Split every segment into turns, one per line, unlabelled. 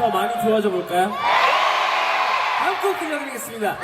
더 많이 좋아져 볼까요? 한곡 들려드리겠습니다.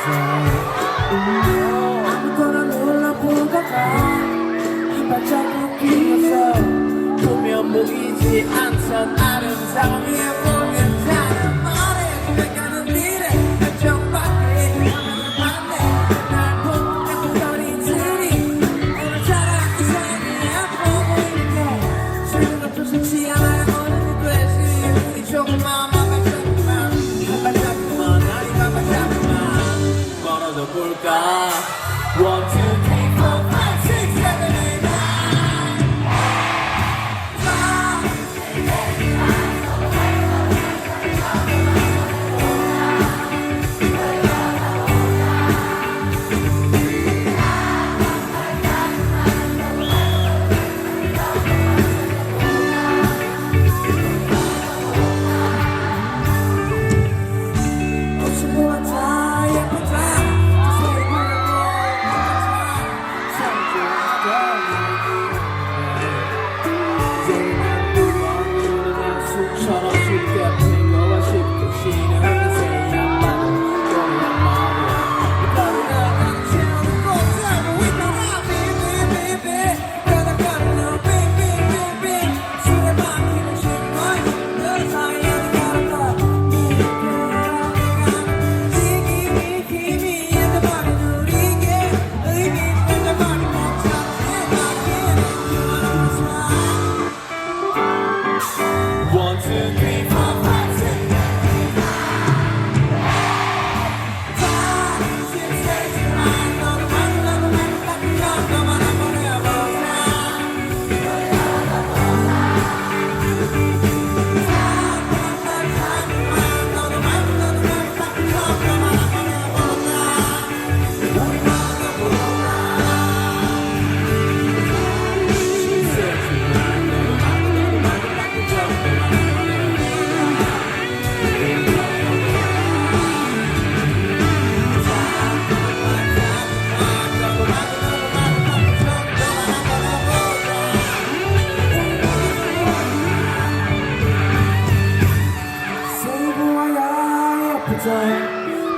있어. 아무거나 놀라보다가 한 발자국 비었어 보면 보이지 않던 아름다움이 거니까. 원투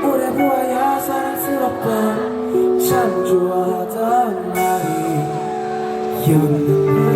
오래 보아야 사랑스럽다. 참 좋아하던 말이었는데.